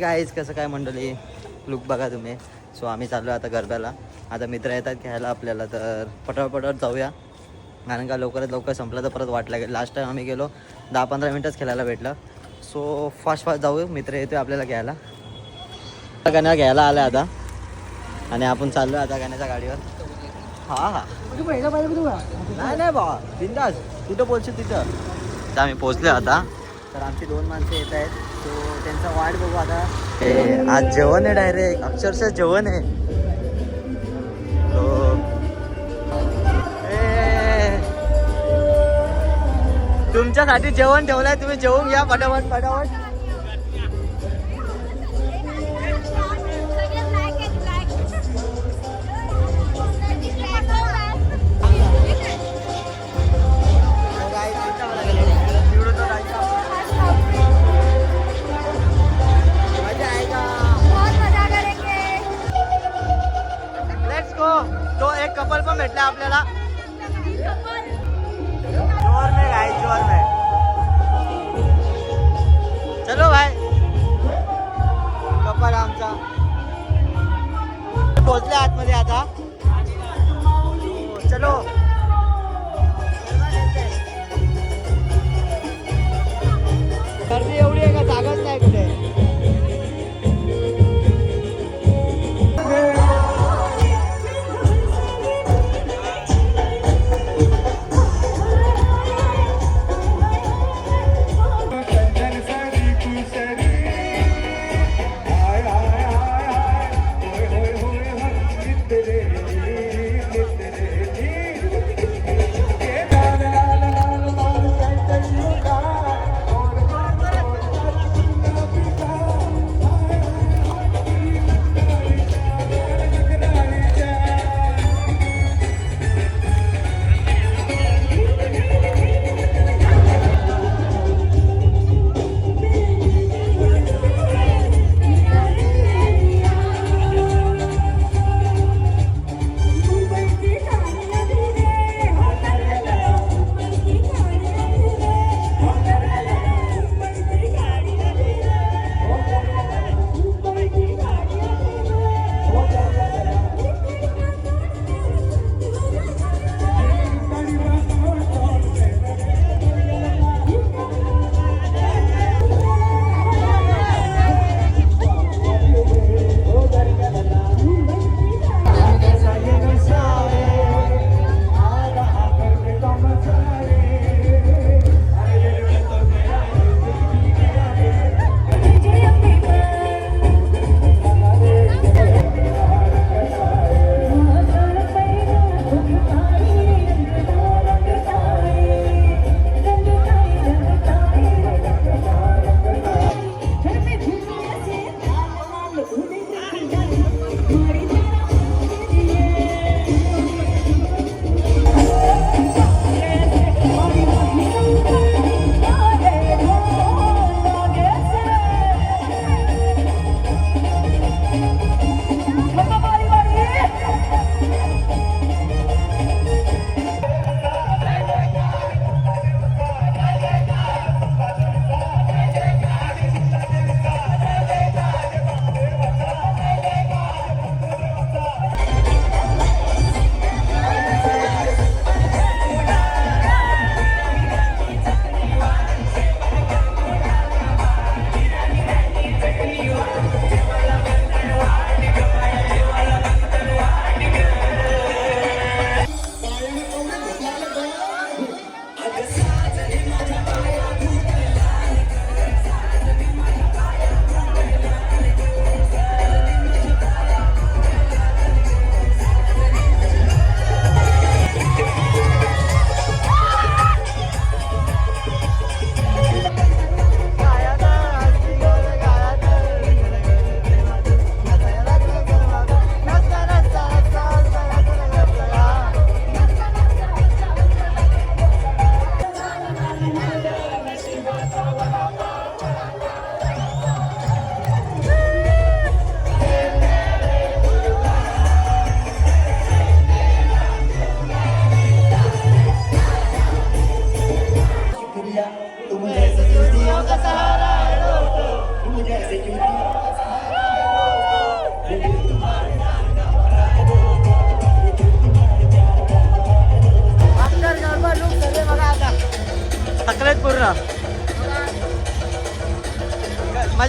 So कसं काय मंडळी? लुक बघा तुम्ही. सो आम्ही चाललो आता गरब्याला. आता मित्र येतात घ्यायला आपल्याला तर पटापट जाऊया. कारण का लवकरात लवकर संपलं तर परत वाट लागेल. लास्ट टाइम आम्ही गेलो दहा पंधरा मिनटंच खेळायला भेटलं. सो फास्ट फास्ट जाऊ मित्र येतोय आपल्याला घ्यायला. गाण्या घ्यायला आलं आता. आणि आपण चाललो आता गाण्याच्या गाडीवर. हा हा. नाही नाही बा बिंदास. कुठं बोलशील तिथं? तर आम्ही पोहोचलो आता. तर आमची दोन माणसं येत आहेत. त्यांचा वाट बघू आता. आज जेवण आहे डायरेक्ट अक्षरशः जेवण आहे. तुमच्यासाठी जेवण ठेवलंय तुम्ही जेवून घ्या फटाफट फटाफट. भेटला आपल्याला. जोर में भाई जोर में चलो भाई. कपाल आमचा. पोचला आतमध्ये आता. हो, चलो.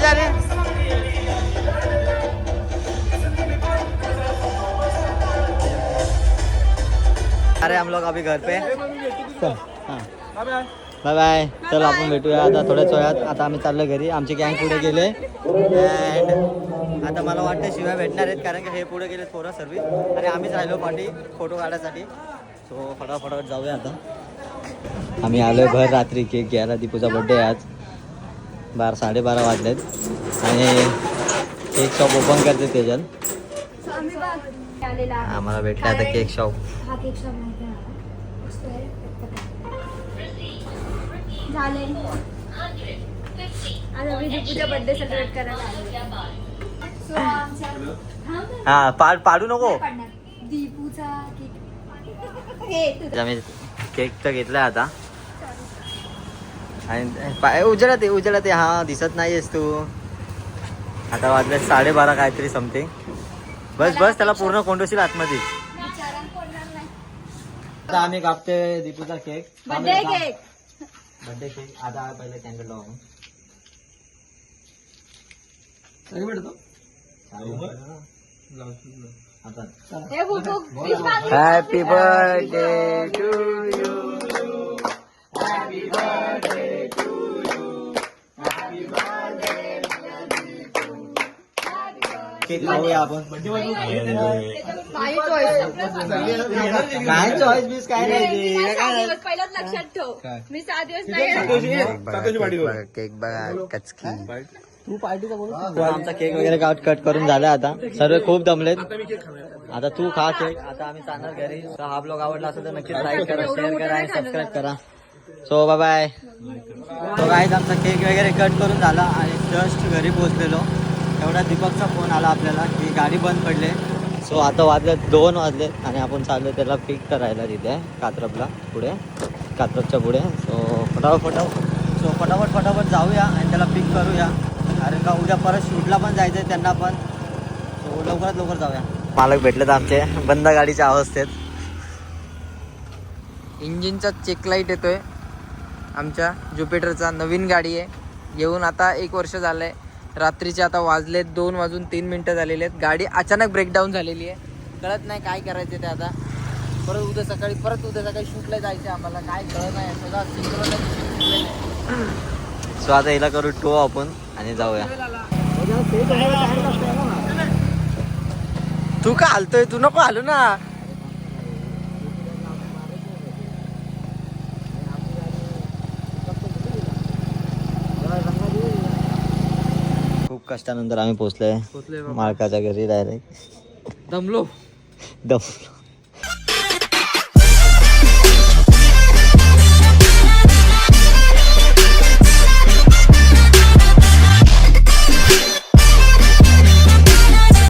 मजा रे अरे हम लोग अभी घर पे बाय बाय चल आपण भेटूया आता थोड्याच वेळात आता आम्ही चाललो घरी. आमची गँग पुढे गेले. अँड आता मला वाटतं शिवाय भेटणार आहेत कारण की हे पुढे गेले पोरं सर्विस आणि आम्हीच राहिलो पाठी फोटो काढायसाठी. सो फटाफट जाऊया आता. आम्ही आलोय भर रात्री केक घ्यायला. दीपूचा बड्डे आहे आज. बारा साडेबारा वाजलेत. आणि केक शॉप ओपन करते आहे. आम्हाला भेटला आता केक शॉप. हा पाड पाडू नको. केक तर घेतलाय आता. आणि पाय उजेडात आहे उजेडात आहे. हा दिसत नाहीयेस तू. आता वाजले साडेबारा काहीतरी समथिंग बस बस त्याला पूर्ण कोंडोशील आतमध्ये. आता आम्ही कापते दीपूचा cake birthday cake birthday cake आता पहिले कॅन्डल लावू. आता हे बुक विश मागली. Happy birthday to you cake खाऊया आपण. माझी choice. काय चॉईस बीस काय नाही नाही ते. सहा दिवस पहिलाच लक्षात ठेव. मी सहा दिवस नाही केक बघा कचकी. तू पार्टीचा बोल आमचा केक वगैरे कट कट करून झाला आता. सर्व खूप दमलेत. आता तू खा केक. आता आम्ही जाणार घरी. तर हा ब्लॉग आवडला असेल तर नक्कीच लाईक करा शेअर करा आणि सबस्क्राईब करा. सो बाय बाय तो आमचा केक वगैरे कट करून झाला आणि जस्ट घरी पोहोचलेलो. एवढा दीपकचा फोन आला आपल्याला की गाडी बंद पडले. सो आता वाजले दोन वाजले आणि आपण चाललो त्याला पिक करायला तिथे कात्रपला पुढे कात्रपच्या पुढे. सो फटाफट फटाफट. सो फटाफट फटाफट जाऊया आणि त्याला पिक करूया. कारण का उद्या परत शूटला पण जायचं आहे त्यांना पण. सो लवकरात लवकर जाऊया. मालक भेटलेत आमचे. बंद गाडीच्या अवस्थेत. इंजिनचा चेक लाइट येतोय. आमच्या ज्युपिटरचा नवीन गाडी आहे. घेऊन आता एक वर्ष झालं आहे रात्रीचे आता वाजलेत दोन वाजून तीन मिनटं झालेली आहेत. गाडी अचानक ब्रेकडाऊन झालेली आहे. कळत नाही काय करायचं ते आता. परत उद्या सकाळी परत उद्या सकाळी शूटला जायचं आम्हाला. काय कळत नाही. सगळं सो आता हिला करू टो आपण आणि जाऊया. तू का हलतोय? तू नको हलू ना. कष्टानंतर आम्ही पोहोचलोय. मालकाच्या घरी डायरेक्ट दमलो. दम